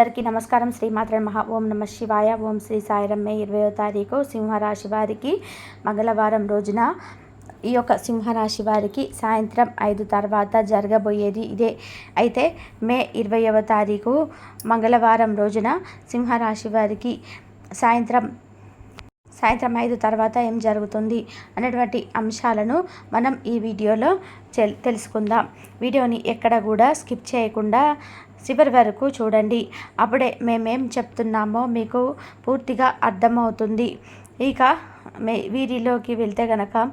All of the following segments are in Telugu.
అందరికీ నమస్కారం. శ్రీమాత్ర మహా ఓం నమ శివాయ. ఓం శ్రీ సాయిరం మే ఇరవయో తారీఖు సింహరాశి వారికి మంగళవారం రోజున. ఈ యొక్క సింహరాశి వారికి సాయంత్రం ఐదు తర్వాత జరగబోయేది ఇదే. అయితే మే ఇరవయవ తారీఖు మంగళవారం రోజున సింహరాశి వారికి సాయంత్రం సాయంత్రం ఐదు తర్వాత ఏం జరుగుతుంది అనేటువంటి అంశాలను మనం ఈ వీడియోలో తెలుసుకుందాం. వీడియోని ఎక్కడ కూడా స్కిప్ చేయకుండా చివరి వరకు చూడండి. అప్పుడే మేమేం చెప్తున్నామో మీకు పూర్తిగా అర్థమవుతుంది. ఇక మే వీరిలోకి వెళ్తే గనక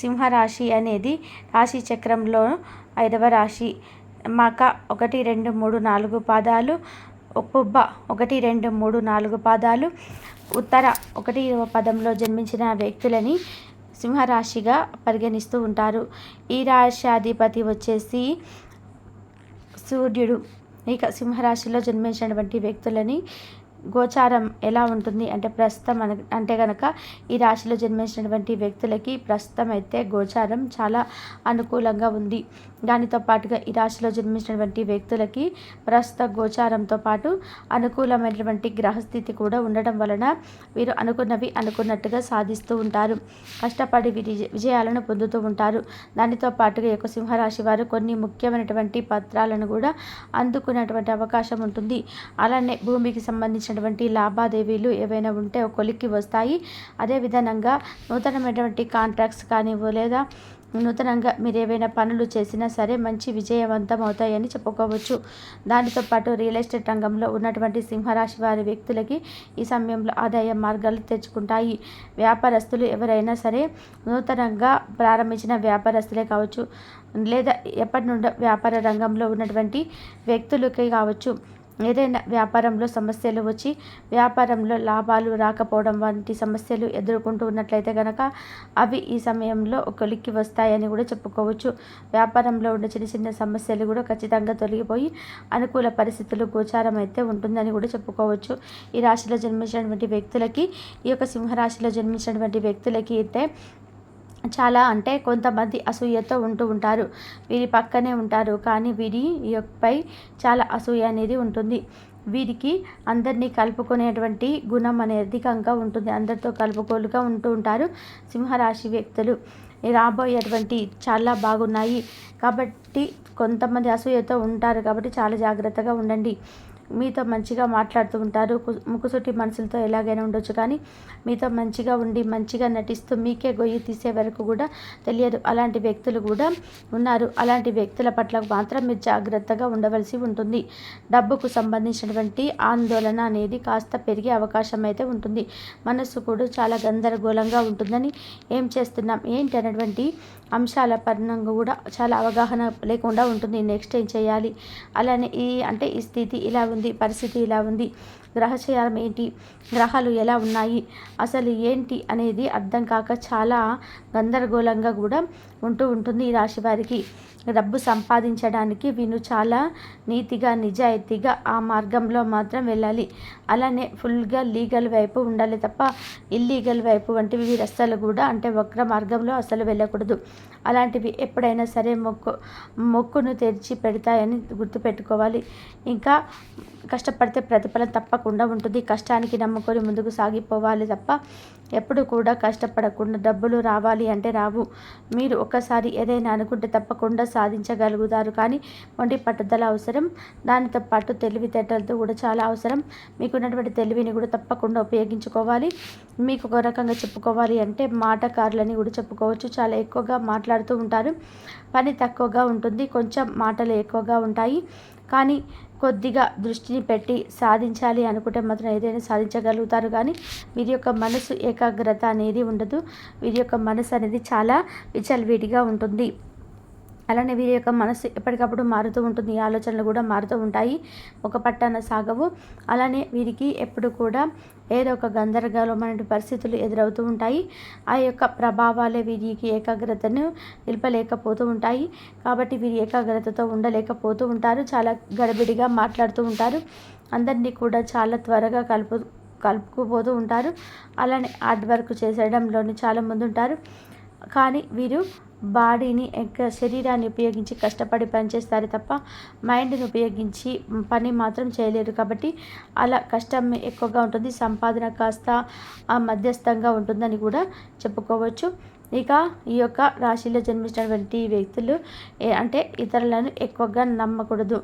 సింహరాశి అనేది రాశి చక్రంలో ఐదవ రాశి. మాక ఒకటి రెండు మూడు నాలుగు పాదాలు. పుబ్బ ఒకటి రెండు మూడు నాలుగు పాదాలు. ఉత్తర ఒకటి పదంలో జన్మించిన వ్యక్తులని సింహరాశిగా పరిగణిస్తూ ఉంటారు. ఈ రాశాధిపతి వచ్చేసి సూర్యుడు. ఇక సింహరాశిలో జన్మించినటువంటి వ్యక్తులని గోచారం ఎలా ఉంటుంది అంటే ప్రస్తుతం అన అంటే కనుక ఈ రాశిలో జన్మించినటువంటి వ్యక్తులకి ప్రస్తుతం అయితే గోచారం చాలా అనుకూలంగా ఉంది. దానితో పాటుగా ఈ రాశిలో జన్మించినటువంటి వ్యక్తులకి ప్రస్తుత గోచారంతో పాటు అనుకూలమైనటువంటి గ్రహస్థితి కూడా ఉండడం వలన వీరు అనుకున్నవి అనుకున్నట్టుగా సాధిస్తూ ఉంటారు. కష్టపడి విజయాలను పొందుతూ ఉంటారు. దానితో పాటుగా యొక్క సింహరాశి వారు కొన్ని ముఖ్యమైనటువంటి పత్రాలను కూడా అందుకునేటువంటి అవకాశం ఉంటుంది. అలానే భూమికి సంబంధించినటువంటి లావాదేవీలు ఏవైనా ఉంటే కొలిక్కి వస్తాయి. అదేవిధంగా నూతనమైనటువంటి కాంట్రాక్ట్స్ కానీ లేదా నూతనంగా మీరు ఏవైనా పనులు చేసినా సరే మంచి విజయవంతం అవుతాయని చెప్పుకోవచ్చు. దానితో పాటు రియల్ ఎస్టేట్ రంగంలో ఉన్నటువంటి సింహరాశి వారి వ్యక్తులకి ఈ సమయంలో ఆదాయ మార్గాలు తెచ్చుకుంటాయి. వ్యాపారస్తులు ఎవరైనా సరే నూతనంగా ప్రారంభించిన వ్యాపారస్తులే కావచ్చు లేదా ఎప్పటి నుండో వ్యాపార రంగంలో ఉన్నటువంటి వ్యక్తులకి కావచ్చు. ఏదైనా వ్యాపారంలో సమస్యలు వచ్చి వ్యాపారంలో లాభాలు రాకపోవడం వంటి సమస్యలు ఎదుర్కొంటూ ఉన్నట్లయితే కనుక అవి ఈ సమయంలో కొలిక్కి వస్తాయని కూడా చెప్పుకోవచ్చు. వ్యాపారంలో ఉన్న చిన్న చిన్న సమస్యలు కూడా ఖచ్చితంగా తొలగిపోయి అనుకూల పరిస్థితులు గోచారం అయితే ఉంటుందని కూడా చెప్పుకోవచ్చు. ఈ రాశిలో జన్మించినటువంటి వ్యక్తులకి ఈ యొక్క సింహరాశిలో జన్మించినటువంటి వ్యక్తులకి అయితే చాలా అంటే కొంతమంది అసూయతో ఉంటూ ఉంటారు. వీరి పక్కనే ఉంటారు. కానీ వీరి పై చాలా అసూయ అనేది ఉంటుంది. వీరికి అందరినీ కలుపుకునేటువంటి గుణం అనేది అధికంగా ఉంటుంది. అందరితో కలుపుకోలుగా ఉంటూ ఉంటారు సింహరాశి వ్యక్తులు. రాబోయేటువంటి చాలా బాగున్నాయి. కాబట్టి కొంతమంది అసూయతో ఉంటారు కాబట్టి చాలా జాగ్రత్తగా ఉండండి. మీతో మంచిగా మాట్లాడుతూ ఉంటారు. ముక్కుసూటి మనసులతో ఎలాగైనా ఉండొచ్చు కానీ మీతో మంచిగా ఉండి మంచిగా నటిస్తూ మీకే గొయ్యి తీసే వరకు కూడా తెలియదు. అలాంటి వ్యక్తులు కూడా ఉన్నారు. అలాంటి వ్యక్తుల పట్ల మాత్రం మీరు జాగ్రత్తగా ఉండవలసి ఉంటుంది. డబ్బుకు సంబంధించినటువంటి ఆందోళన అనేది కాస్త పెరిగే అవకాశం అయితే ఉంటుంది. మనస్సు కూడా చాలా గందరగోళంగా ఉంటుందని ఏం చేస్తున్నాం? ఏంటి అనేటువంటి అంశాల పరంగా కూడా చాలా అవగాహన లేకుండా ఉంటుంది. నెక్స్ట్ ఏం చేయాలి? అలానే ఈ అంటే ఈ స్థితి ఇలా ఉంది. పరిస్థితి ఇలా ఉంది. గ్రహచయారం ఏంటి? గ్రహాలు ఎలా ఉన్నాయి? అసలు ఏంటి అనేది అర్థం కాక చాలా గందరగోళంగా కూడా ఉంటూ ఉంటుంది ఈ రాశి వారికి. డబ్బు సంపాదించడానికి వీళ్ళు చాలా నీతిగా నిజాయితీగా ఆ మార్గంలో మాత్రం వెళ్ళాలి. అలానే ఫుల్గా లీగల్ వైపు ఉండాలి తప్ప ఇల్లీగల్ వైపు వంటివి వీరు అస్సలు కూడా అంటే వక్ర మార్గంలో అసలు వెళ్ళకూడదు. అలాంటివి ఎప్పుడైనా సరే మొక్కు మొక్కును తెరిచి పెడతాయని గుర్తుపెట్టుకోవాలి. ఇంకా కష్టపడితే ప్రతిఫలం తప్పకుండా ఉంటుంది. కష్టానికి నమ్ముకొని ముందుకు సాగిపోవాలి తప్ప ఎప్పుడు కూడా కష్టపడకుండా డబ్బులు రావాలి అంటే రావు. మీరు ఒకసారి ఏదైనా అనుకుంటే తప్పకుండా సాధించగలుగుతారు. కానీ మొండి పట్టుదల అవసరం. దానితో పాటు తెలివితేటలతో కూడా చాలా అవసరం. మీకున్నటువంటి తెలివిని కూడా తప్పకుండా ఉపయోగించుకోవాలి. మీకు ఒక రకంగా చెప్పుకోవాలి అంటే మాటకారులని కూడా చెప్పుకోవచ్చు. చాలా ఎక్కువగా మాట్లాడుతూ ఉంటారు. పని తక్కువగా ఉంటుంది. కొంచెం మాటలు ఎక్కువగా ఉంటాయి. కానీ కొద్దిగా దృష్టిని పెట్టి సాధించాలి అనుకుంటే మాత్రం ఏదైనా సాధించగలుగుతారు. కానీ వీరి యొక్క మనసు ఏకాగ్రత అనేది ఉండదు. వీరి యొక్క మనసు అనేది చాలా విచల్విడిగా ఉంటుంది. అలానే వీరి యొక్క మనసు ఎప్పటికప్పుడు మారుతూ ఉంటుంది. ఆలోచనలు కూడా మారుతూ ఉంటాయి. ఒక పట్టాన సాగవు. అలానే వీరికి ఎప్పుడు కూడా ఏదో ఒక గందరగోళమైన పరిస్థితులు ఎదురవుతూ ఉంటాయి. ఆ యొక్క ప్రభావాలే వీరికి ఏకాగ్రతను నిలపలేకపోతూ ఉంటాయి. కాబట్టి వీరి ఏకాగ్రతతో ఉండలేకపోతూ ఉంటారు. చాలా గడబిడిగా మాట్లాడుతూ ఉంటారు. అందరినీ కూడా చాలా త్వరగా కలుపు కలుపుకుపోతూ ఉంటారు. అలానే హార్డ్ వర్క్ చేసేయడంలోని చాలా ముందుంటారు ఉంటారు. కానీ వీరు బాడీని శరీరాన్ని ఉపయోగించి కష్టపడి పనిచేస్తారు తప్ప మైండ్ని ఉపయోగించి పని మాత్రం చేయలేరు కాబట్టి అలా కష్టం ఎక్కువగా ఉంటుంది. సంపాదన కాస్త మధ్యస్థంగా ఉంటుందని కూడా చెప్పుకోవచ్చు. ఇక ఈ యొక్క రాశిలో జన్మించినటువంటి వ్యక్తులు ఏ అంటే ఇతరులను ఎక్కువగా నమ్మకూడదు.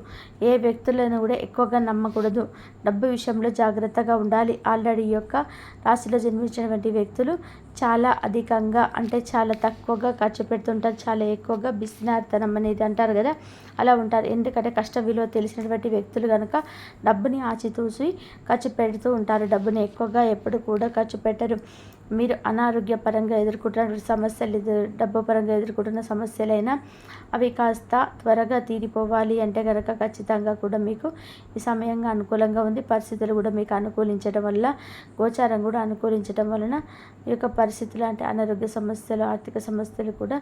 ఏ వ్యక్తులను కూడా ఎక్కువగా నమ్మకూడదు. డబ్బు విషయంలో జాగ్రత్తగా ఉండాలి. ఆల్రెడీ ఈ యొక్క రాశిలో జన్మించినటువంటి వ్యక్తులు చాలా అధికంగా అంటే చాలా తక్కువగా ఖర్చు పెడుతుంటారు. చాలా ఎక్కువగా బిస్నార్థనం అనేది అంటారు కదా అలా ఉంటారు. ఎందుకంటే కష్ట విలువ తెలిసినటువంటి వ్యక్తులు కనుక డబ్బుని ఆచితూసి ఖర్చు పెడుతూ ఉంటారు. డబ్బుని ఎక్కువగా ఎప్పుడు కూడా ఖర్చు పెట్టరు. మీరు అనారోగ్య పరంగా ఎదుర్కొంటున్న సమస్యలు డబ్బు పరంగా ఎదుర్కొంటున్న సమస్యలైనా అవి కాస్త త్వరగా తీరిపోవాలి అంటే కనుక ఖచ్చితంగా కూడా మీకు ఈ సమయంగా అనుకూలంగా ఉంది. పరిస్థితులు కూడా మీకు అనుకూలించడం వల్ల గోచారం కూడా అనుకూలించడం వలన ఈ యొక్క పరిస్థితులు అంటే అనారోగ్య సమస్యలు ఆర్థిక సమస్యలు కూడా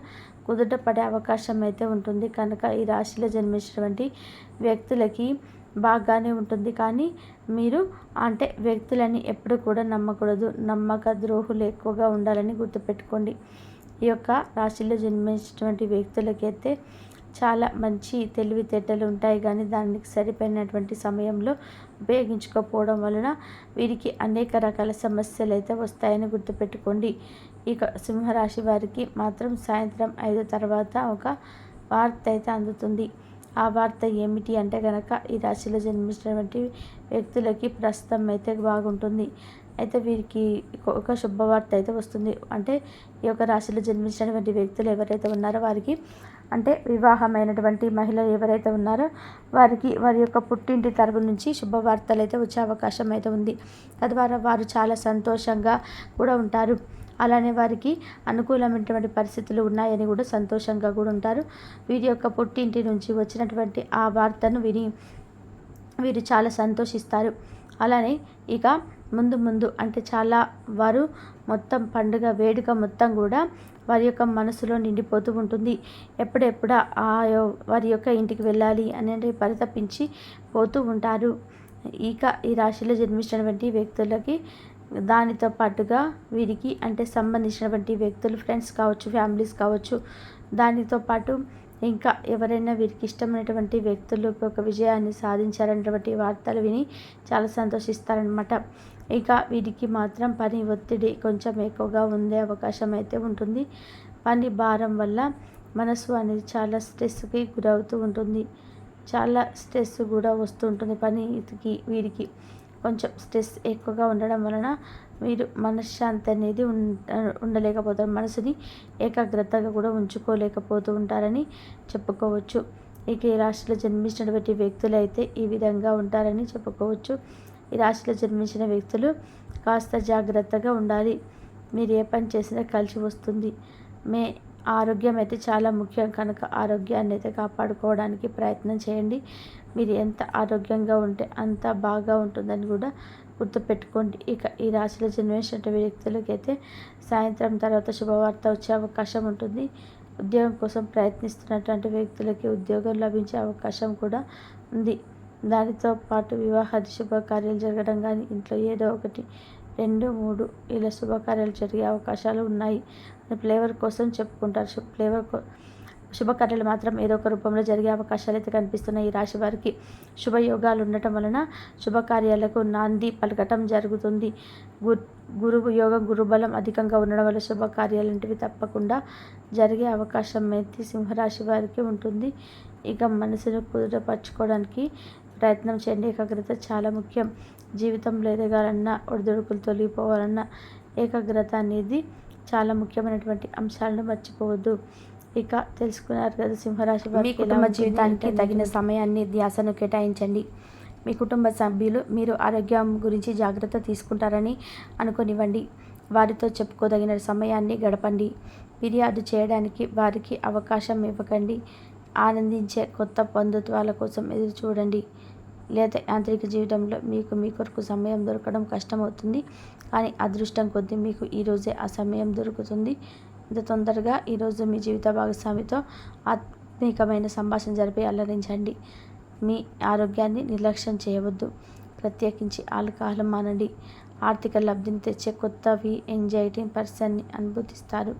కుదుట పడే అవకాశం అయితే ఉంటుంది. కనుక ఈ రాశిలో జన్మించినటువంటి వ్యక్తులకి బాగానే ఉంటుంది. కానీ మీరు అంటే వ్యక్తులని ఎప్పుడు కూడా నమ్మకూడదు. నమ్మక ద్రోహులు ఎక్కువగా ఉండాలని గుర్తుపెట్టుకోండి. ఈ యొక్క రాశిలో జన్మించినటువంటి వ్యక్తులకైతే చాలా మంచి తెలివితేటలు ఉంటాయి. కానీ దానికి సరిపోయినటువంటి సమయంలో ఉపయోగించుకోకపోవడం వలన వీరికి అనేక రకాల సమస్యలు అయితే వస్తాయని గుర్తుపెట్టుకోండి. ఇక సింహరాశి వారికి మాత్రం సాయంత్రం ఐదు తర్వాత ఒక వార్త అయితే అందుతుంది. ఆ వార్త ఏమిటి అంటే కనుక ఈ రాశిలో జన్మించినటువంటి వ్యక్తులకి ప్రస్తుతం అయితే బాగుంటుంది. అయితే వీరికి ఒక శుభవార్త అయితే వస్తుంది. అంటే ఈ యొక్క రాశిలో జన్మించినటువంటి వ్యక్తులు ఎవరైతే ఉన్నారో వారికి అంటే వివాహమైనటువంటి మహిళలు ఎవరైతే ఉన్నారో వారికి వారి యొక్క పుట్టింటి తరపు నుంచి శుభవార్తలు అయితే వచ్చే అవకాశం అయితే ఉంది. తద్వారా వారు చాలా సంతోషంగా కూడా ఉంటారు. అలానే వారికి అనుకూలమైనటువంటి పరిస్థితులు ఉన్నాయని కూడా సంతోషంగా కూడా ఉంటారు. వీరి యొక్క పుట్టింటి నుంచి వచ్చినటువంటి ఆ వార్తను విని వీరు చాలా సంతోషిస్తారు. అలానే ఇక ముందు ముందు అంటే చాలా వారు మొత్తం పండుగ వేడుక మొత్తం కూడా వారి యొక్క మనసులో నిండిపోతూ ఉంటుంది. ఎప్పుడెప్పుడా ఆ వారి యొక్క ఇంటికి వెళ్ళాలి అనేది పరితపించి పోతూ ఉంటారు. ఇక ఈ రాశిలో జన్మించినటువంటి వ్యక్తులకి దానితో పాటుగా వీరికి అంటే సంబంధించినటువంటి వ్యక్తులు ఫ్రెండ్స్ కావచ్చు ఫ్యామిలీస్ కావచ్చు దానితో పాటు ఇంకా ఎవరైనా వీరికి ఇష్టమైనటువంటి వ్యక్తులు ఒక విజయాన్ని సాధించారన్నటువంటి వార్తలు విని చాలా సంతోషిస్తారనమాట ఇక వీరికి మాత్రం పని ఒత్తిడి కొంచెం ఎక్కువగా ఉండే అవకాశం అయితే ఉంటుంది. పని భారం వల్ల మనసు అనేది చాలా స్ట్రెస్కి గురవుతూ ఉంటుంది. చాలా స్ట్రెస్ కూడా వస్తూ ఉంటుంది పనికి వీరికి. కొంచెం స్ట్రెస్ ఎక్కువగా ఉండడం వలన మీరు మనశ్శాంతి అనేది ఉండలేకపోతారు. మనసుని ఏకాగ్రతగా కూడా ఉంచుకోలేకపోతూ ఉంటారని చెప్పుకోవచ్చు. ఇక ఈ రాశిలో జన్మించినటువంటి వ్యక్తులు అయితే ఈ విధంగా ఉంటారని చెప్పుకోవచ్చు. ఈ రాశిలో జన్మించిన వ్యక్తులు కాస్త జాగ్రత్తగా ఉండాలి. మీరు ఏ పని చేసినా కలిసి వస్తుంది. మే ఆరోగ్యం అయితే చాలా ముఖ్యం. కనుక ఆరోగ్యాన్ని అయితే కాపాడుకోవడానికి ప్రయత్నం చేయండి. మీరు ఎంత ఆరోగ్యంగా ఉంటే అంత బాగా ఉంటుందని కూడా గుర్తుపెట్టుకోండి. ఇక ఈ రాశిలో జన్మించిన వ్యక్తులకైతే సాయంత్రం తర్వాత శుభవార్త వచ్చే అవకాశం ఉంటుంది. ఉద్యోగం కోసం ప్రయత్నిస్తున్నటువంటి వ్యక్తులకి ఉద్యోగం లభించే అవకాశం కూడా ఉంది. దానితో పాటు వివాహాది శుభకార్యాలు జరగడం కానీ ఇంట్లో ఏదో ఒకటి రెండు మూడు ఇలా శుభకార్యాలు జరిగే అవకాశాలు ఉన్నాయి. ఫ్లేవర్ కోసం చెప్పుకుంటారు. ఫ్లేవర్ శుభకార్యాలు మాత్రం ఏదో ఒక రూపంలో జరిగే అవకాశాలు అయితే కనిపిస్తున్నాయి ఈ రాశి వారికి. శుభయోగాలు ఉండటం వలన శుభకార్యాలకు నాంది పలకటం జరుగుతుంది. గురువు యోగం గురుబలం అధికంగా ఉండడం వల్ల శుభకార్యాలంటివి తప్పకుండా జరిగే అవకాశం అయితే సింహరాశి వారికి ఉంటుంది. ఇక మనసును కుదుటపరచుకోవడానికి ప్రయత్నం చేయండి. ఏకాగ్రత చాలా ముఖ్యం. జీవితంలో ఎదగాలన్నా ఒడిదుడుకులు తొలగిపోవాలన్నా ఏకాగ్రత అనేది చాలా ముఖ్యమైనటువంటి అంశాలను మర్చిపోవద్దు. ఇక తెలుసుకున్నారు కదా సింహరాశి మీ కుటుంబ జీవితానికి తగిన సమయాన్ని ధ్యాసను కేటాయించండి. మీ కుటుంబ సభ్యులు మీరు ఆరోగ్యం గురించి జాగ్రత్త తీసుకుంటారని అనుకునివ్వండి. వారితో చెప్పుకోదగిన సమయాన్ని గడపండి. ఫిర్యాదు చేయడానికి వారికి అవకాశం ఇవ్వకండి. ఆనందించే కొత్త బంధుత్వాల కోసం ఎదురు చూడండి లేదా యాంత్రిక జీవితంలో మీకు మీ కొరకు సమయం దొరకడం కష్టమవుతుంది. కానీ అదృష్టం కొద్దీ మీకు ఈరోజే ఆ సమయం దొరుకుతుంది. ఇంత తొందరగా ఈరోజు మీ జీవిత భాగస్వామితో ఆత్మీకమైన సంభాషణ జరిపి అల్లరించండి. మీ ఆరోగ్యాన్ని నిర్లక్ష్యం చేయవద్దు. ప్రత్యేకించి ఆల్కహాలం మానండి. ఆర్థిక లబ్ధిని తెచ్చే కొత్తవి ఎంజైటీ పర్సన్ని అనుభూతిస్తారు.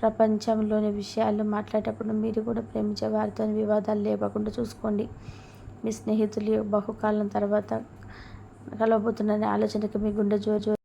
ప్రపంచంలోని విషయాలు మాట్లాడేటప్పుడు మీరు కూడా ప్రేమించే వారితో వివాదాలు లేకుండా చూసుకోండి. మీ స్నేహితులు బహుకాలం తర్వాత కలవబోతున్నారనే ఆలోచనకి మీ గుండె జోరు జోరు